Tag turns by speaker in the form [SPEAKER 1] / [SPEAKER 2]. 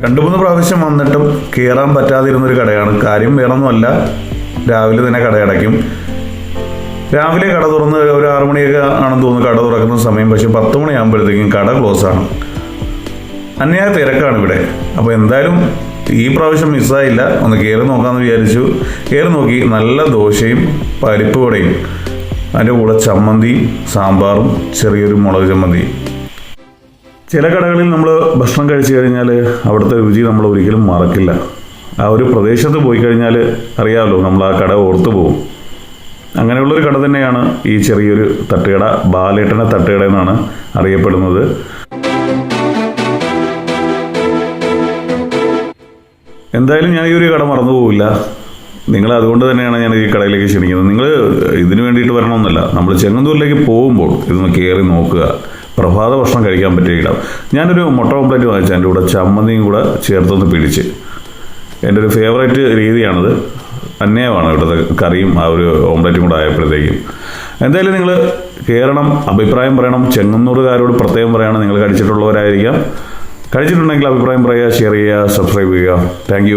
[SPEAKER 1] രണ്ട് മൂന്ന് പ്രാവശ്യം വന്നിട്ടും കയറാൻ പറ്റാതിരുന്നൊരു കടയാണ്. കാര്യം വേണമെന്നല്ല രാവിലെ തന്നെ കട അടയ്ക്കും. രാവിലെ കട തുറന്ന് ഒരു ആറു മണിയൊക്കെ ആണെന്ന് തോന്നുന്നു കട തുറക്കുന്ന സമയം. പക്ഷെ പത്ത് മണിയാകുമ്പോഴത്തേക്കും കട ക്ലോസ് ആണ്. അന്യായ തിരക്കാണ് ഇവിടെ. അപ്പോൾ എന്തായാലും ഈ പ്രാവശ്യം മിസ്സായില്ല ഒന്ന് കയറി നോക്കാമെന്ന് വിചാരിച്ചു. കയറി നോക്കി. നല്ല ദോശയും പരിപ്പ് വടയും. അതിന്റെ കൂടെ ചമ്മന്തിയും സാമ്പാറും ചെറിയൊരു മുളക് ചമ്മന്തിയും. ചില കടകളിൽ നമ്മൾ ഭക്ഷണം കഴിച്ചു കഴിഞ്ഞാൽ അവിടുത്തെ രുചി നമ്മൾ ഒരിക്കലും മറക്കില്ല. ആ ഒരു പ്രദേശത്ത് പോയി കഴിഞ്ഞാൽ അറിയാമല്ലോ നമ്മൾ ആ കട ഓർത്തു പോകും അങ്ങനെയുള്ളൊരു കട തന്നെയാണ് ഈ ചെറിയൊരു തട്ടുകട ബാലേട്ടന തട്ടുകട എന്നാണ് അറിയപ്പെടുന്നത്. എന്തായാലും ഞാൻ ഈ ഒരു കട മറന്നു പോവില്ല. നിങ്ങൾ അതുകൊണ്ട് തന്നെയാണ് ഞാൻ ഈ കടയിലേക്ക് ക്ഷണിക്കുന്നത്. നിങ്ങൾ ഇതിനു വേണ്ടിയിട്ട് വരണമെന്നല്ല. നമ്മൾ ചെങ്ങന്നൂരിലേക്ക് പോകുമ്പോൾ ഇതൊന്ന് കയറി നോക്കുക. പ്രഭാത ഭക്ഷണം കഴിക്കാൻ പറ്റിയ ഇടം. ഞാനൊരു മുട്ട ഓംപ്ലേറ്റ് വാങ്ങിച്ചു. എന്റെ കൂടെ ചമ്മന്തിയും കൂടെ ചേർത്തൊന്ന് പിടിച്ച്. എന്റെ ഒരു ഫേവറേറ്റ് രീതിയാണത്. അന്യായമാണ് ഇവിടുത്തെ കറിയും ആ ഒരു ഓംപ്ലേറ്റും കൂടെ ആയപ്പോഴത്തേക്കും. എന്തായാലും നിങ്ങൾ കയറണം അഭിപ്രായം പറയണം. ചെങ്ങന്നൂറുകാരോട് പ്രത്യേകം പറയണം. നിങ്ങൾ കഴിച്ചിട്ടുള്ളവരായിരിക്കാം കഴിച്ചിട്ടുണ്ടെങ്കിൽ അഭിപ്രായം പറയുക ഷെയർ ചെയ്യുക സബ്സ്ക്രൈബ് ചെയ്യുക. താങ്ക്